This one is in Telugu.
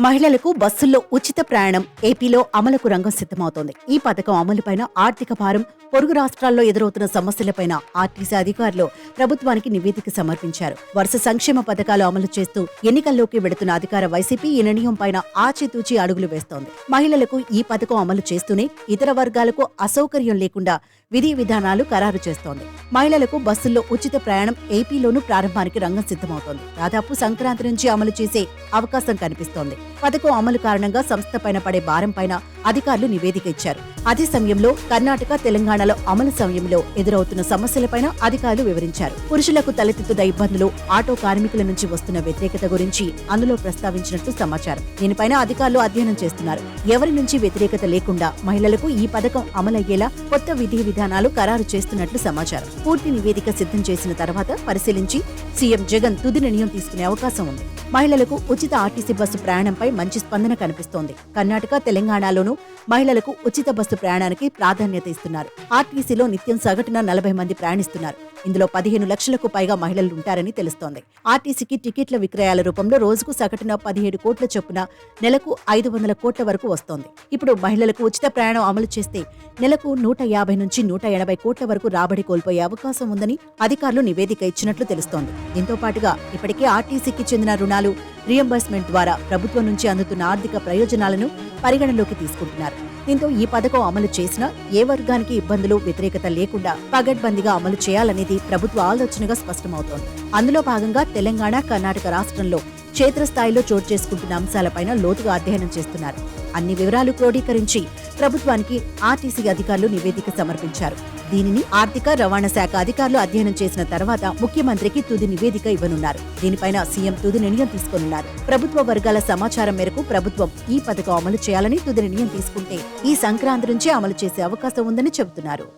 మహిళలకు బస్సుల్లో ఉచిత ప్రయాణం ఏపీలో అమలుకు రంగం సిద్ధమవుతోంది. ఈ పథకం అమలుపైన ఆర్థిక భారం పొరుగు రాష్ట్రాల్లో ఎదురవుతున్న సమస్యలపైన ఆర్టీసీ అధికారులు ప్రభుత్వానికి నివేదిక సమర్పించారు. వరుస సంక్షేమ పథకాలు అమలు చేస్తూ ఎన్నికల్లోకి వెడుతున్న అధికార వైసీపీ ఈ నిర్ణయం పైన ఆచితూచి అడుగులు వేస్తోంది. మహిళలకు ఈ పథకం అమలు చేస్తూనే ఇతర వర్గాలకు అసౌకర్యం లేకుండా విధి విధానాలు ఖరారు చేస్తోంది. మహిళలకు బస్సుల్లో ఉచిత ప్రయాణం ఏపీలోనూ ప్రారంభానికి రంగం సిద్ధమవుతోంది. దాదాపు సంక్రాంతి నుంచి అమలు చేసే అవకాశం కనిపిస్తోంది. పథకం అమలు కారణంగా సంస్థ పైన పడే భారం పైన అధికారులు నివేదిక ఇచ్చారు. అదే సమయంలో కర్ణాటక తెలంగాణలో అమలు సమయంలో ఎదురవుతున్న సమస్యలపైన అధికారులు వివరించారు. పురుషులకు తలెత్తుతున్న ఇబ్బందులు ఆటో కార్మికుల నుంచి వస్తున్న వ్యతిరేకత గురించి అందులో ప్రస్తావించినట్లు సమాచారం. దీనిపైన అధికారులు అధ్యయనం చేస్తున్నారు. ఎవరి నుంచి వ్యతిరేకత లేకుండా మహిళలకు ఈ పథకం అమలయ్యేలా కొత్త విధి విధానాలు ఖరారు చేస్తున్నట్లు సమాచారం. పూర్తి నివేదిక సిద్ధం చేసిన తర్వాత పరిశీలించి సీఎం జగన్ తుది నిర్ణయం తీసుకునే అవకాశం ఉంది. మహిళలకు ఉచిత ఆర్టీసీ బస్సు ప్రయాణంపై మంచి స్పందన కనిపిస్తోంది. కర్ణాటక తెలంగాణలోనూ మహిళలకు ఉచిత బస్సు ప్రయాణానికి ప్రాధాన్యత ఇస్తున్నారు. ఆర్టీసీలో నిత్యం సగటున నలభై మంది ప్రయాణిస్తున్నారు. ఇందులో పదిహేను లక్షలకు పైగా మహిళలు ఉంటారని తెలుస్తోంది. ఆర్టీసీకి టికెట్ల విక్రయాల రూపంలో రోజుకు సగటున పదిహేడు కోట్ల చొప్పున నెలకు ఐదు వందల కోట్ల వరకు వస్తోంది. ఇప్పుడు మహిళలకు ఉచిత ప్రయాణం అమలు చేస్తే నెలకు నూట యాభై నుంచి నూట ఎనభై కోట్ల వరకు రాబడి కోల్పోయే అవకాశం ఉందని అధికారులు నివేదిక ఇచ్చినట్లు తెలుస్తోంది. దీంతో పాటుగా ఇప్పటికే ఆర్టీసీకి చెందిన రుణాలు రియంబర్స్మెంట్ ద్వారా ప్రభుత్వం నుంచి అందుతున్న ఆర్థిక ప్రయోజనాలను పరిగణలోకి తీసుకుంటున్నారు. దీంతో ఈ పథకం అమలు చేసినా ఏ వర్గానికి ఇబ్బందులు వ్యతిరేకత లేకుండా పగడ్బందీగా అమలు చేయాలనేది ప్రభుత్వ ఆలోచనగా స్పష్టమవుతోంది. అందులో భాగంగా తెలంగాణ కర్ణాటక రాష్ట్రంలో క్షేత్రస్థాయిలో చోటు చేసుకుంటున్న అంశాలపైన లోతుగా అధ్యయనం చేస్తున్నారు. అన్ని వివరాలు క్రోడీకరించి ప్రభుత్వానికి ఆర్టీసీ అధికారులు నివేదిక సమర్పించారు. దీనిని ఆర్థిక రవాణా శాఖ అధికారులు అధ్యయనం చేసిన తర్వాత ముఖ్యమంత్రికి తుది నివేదిక ఇవ్వనున్నారు. దీనిపైన సీఎం తుది నిర్ణయం తీసుకోనున్నారు. ప్రభుత్వ వర్గాల సమాచారం మేరకు ప్రభుత్వం ఈ పథకం అమలు చేయాలని తుది నిర్ణయం తీసుకుంటే ఈ సంక్రాంతి నుంచే అమలు చేసే అవకాశం ఉందని చెబుతున్నారు.